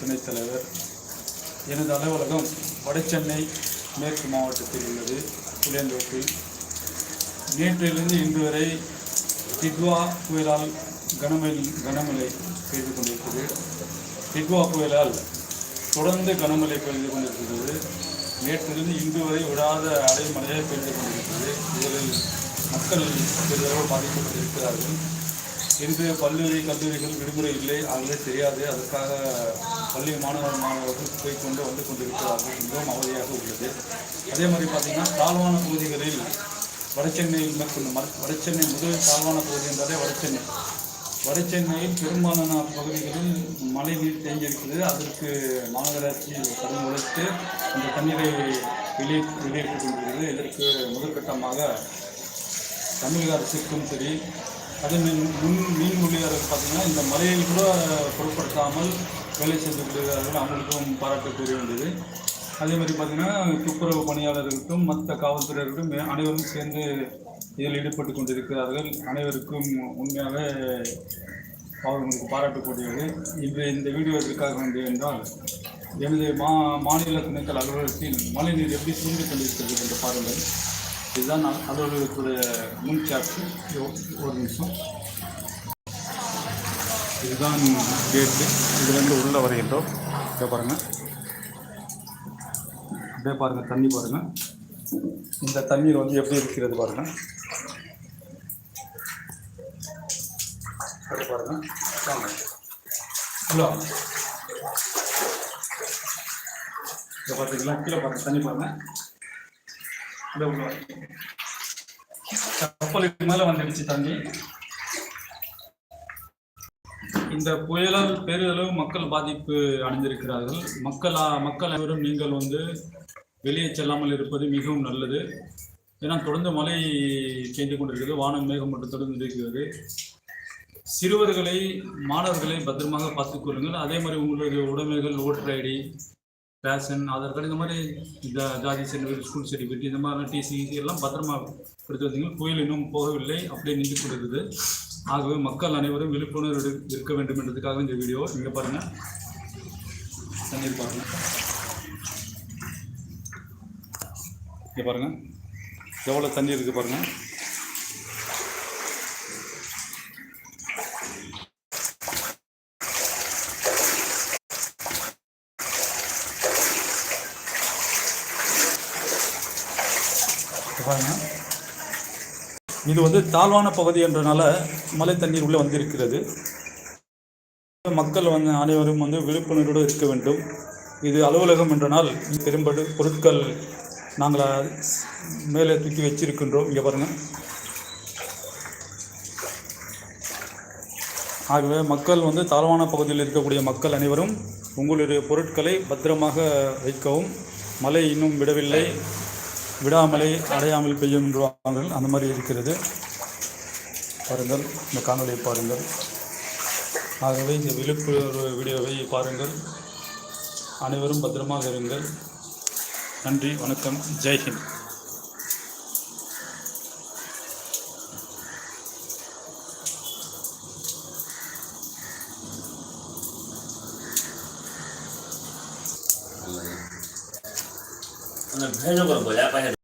துணைத் தலைவர். எனது அலுவலகம் வடசென்னை மேற்கு மாவட்டத்தில் உள்ளது புளியந்தோப்பில். நேற்றிலிருந்து இன்று வரை டிட்வா புயலால் கனமழை கனமழை பெய்து கொண்டிருக்கிறது. டிட்வா புயலால் தொடர்ந்து கனமழை பெய்து கொண்டிருக்கிறது. நேற்றிலிருந்து இன்று வரை விடாத அடைமழையாக பெய்து கொண்டிருக்கிறது. இதில் மக்கள் பெரிதளவு பாதிக்கப்பட்டிருக்கிறார்கள். இன்று பள்ளி கல்லூரிகள் விடுமுறை இல்லை. ஆகவே தெரியாது. அதற்காக பள்ளி மாணவர் மாணவர்கள் போய் கொண்டு வந்து கொண்டிருக்கிறார்கள் மிகவும் அவதியாக உள்ளது. அதே மாதிரி பார்த்தீங்கன்னா தாழ்வான பகுதிகளில் வடசென்னையில் மேற்கொண்டு மர வடசென்னை முதல் தாழ்வான பகுதி என்றாலே வடசென்னை வடசென்னையில் பெரும்பாலான பகுதிகளில் மழை நீர் தேங்கியிருக்கிறது. அதற்கு மாநகராட்சி கடும் உழைத்து அந்த தண்ணீரை வெளியே வெளியேற்றிக் கொண்டிருக்கிறது. இதற்கு முதற்கட்டமாக தமிழக அரசுக்கும் சரி அதே மீன் முன் மீன்மொழியாளர்கள் பார்த்தீங்கன்னா இந்த மலையை கூட பொருட்படுத்தாமல் வேலை செய்து கொண்டிருக்கிறார்கள் அவங்களுக்கும் கூறி வந்தது. அதே மாதிரி பார்த்தீங்கன்னா துப்புரவு பணியாளர்களுக்கும் மற்ற காவல்துறையர்களுக்கும் அனைவரும் சேர்ந்து இதில் ஈடுபட்டு கொண்டிருக்கிறார்கள். அனைவருக்கும் உண்மையாக அவர்களுக்கு பாராட்டக்கூடியது. இன்று இந்த வீடியோ எதற்காக வேண்டிய என்றால் எனது மா மாநில துணைக்கள் அலுவலகத்தில் மழைநீர் எப்படி சூழ்ந்து கொண்டிருக்கிறது என்று பாருங்கள். இதுதான் அ- அலுவலகத்துடைய முன் சாப்டர் ஒரு நிமிஷம். இதுதான் கேட்டு இதுலேருந்து உள்ளே வருகின்றோம். இதை பாருங்கள் அப்படியே பாருங்கள் தண்ணி பாருங்கள் இந்த தண்ணீர் வந்து எப்படி இருக்கிறது பாருங்கள் பாருங்கள். ஹலோ. இதை பார்த்தீங்களா கீழே பாருங்க தண்ணி பாருங்க. அப்படியே உள்ள வாங்க. கப்பலுக்கு மேலே வந்துடுச்சு தண்ணி இந்த புயலால் பெரிதளவு மக்கள் பாதிப்பு அடைந்திருக்கிறார்கள். மக்களா மக்கள் அனைவரும் நீங்கள் வந்து வெளியே செல்லாமல் இருப்பது மிகவும் நல்லது. ஏன்னா தொடர்ந்து மழை பெய்து கொண்டிருக்கிறது. வானம் மேகம் மட்டும் தொடர்ந்து இருக்கிறது. சிறுவர்களை மாணவர்களை பத்திரமாக பார்த்துக் கொள்ளுங்கள். அதே மாதிரி உங்களுடைய உடைமைகள் voter ID ration Aadhaar card இந்த மாதிரி இந்த ஜாதி சர்டிஃபிகேட் ஸ்கூல் சர்டிஃபிகேட் இந்த மாதிரி டிசி எல்லாம் பத்திரமா எடுத்து வந்தீங்க புயல் இன்னும் போகவில்லை அப்படியே நின்று கொண்டிருக்குது. ஆகவே மக்கள் அனைவரும் விழிப்புணர்வு இருக்க வேண்டும் என்றதுக்காக இந்த வீடியோ. இங்கே பாருங்கள் தண்ணீர் பாருங்கள் இங்கே பாருங்க. எவ்வளோ தண்ணி இருக்குது பாருங்கள் இங்க இது வந்து தாழ்வான பகுதி என்றனால மழை தண்ணீர் உள்ளே வந்திருக்கிறது. மக்கள் வந்து அனைவரும் வந்து விழிப்புணர்வோடு இருக்க வேண்டும். இது அலுவலகம் என்றனால் பெரும்படு பொருட்கள் நாங்கள் மேலே தூக்கி வச்சிருக்கின்றோம். இங்கே பாருங்கள் ஆகவே மக்கள் வந்து தாழ்வான பகுதியில் இருக்கக்கூடிய மக்கள் அனைவரும் உங்களுடைய பொருட்களை பத்திரமாக வைக்கவும். மழை இன்னும் விடவில்லை. விடாமலே அடையாமல் பெய்யும் என்றுவார்கள் அந்த மாதிரி இருக்கிறது. பாருங்கள் இந்த காணொலியை பாருங்கள். ஆகவே இந்த விழிப்புணர்வு வீடியோவை பாருங்கள். அனைவரும் பத்திரமாக இருங்கள். நன்றி வணக்கம் ஜெய்ஹிந்த் અને ભયનો પર બોલ્યા પાસે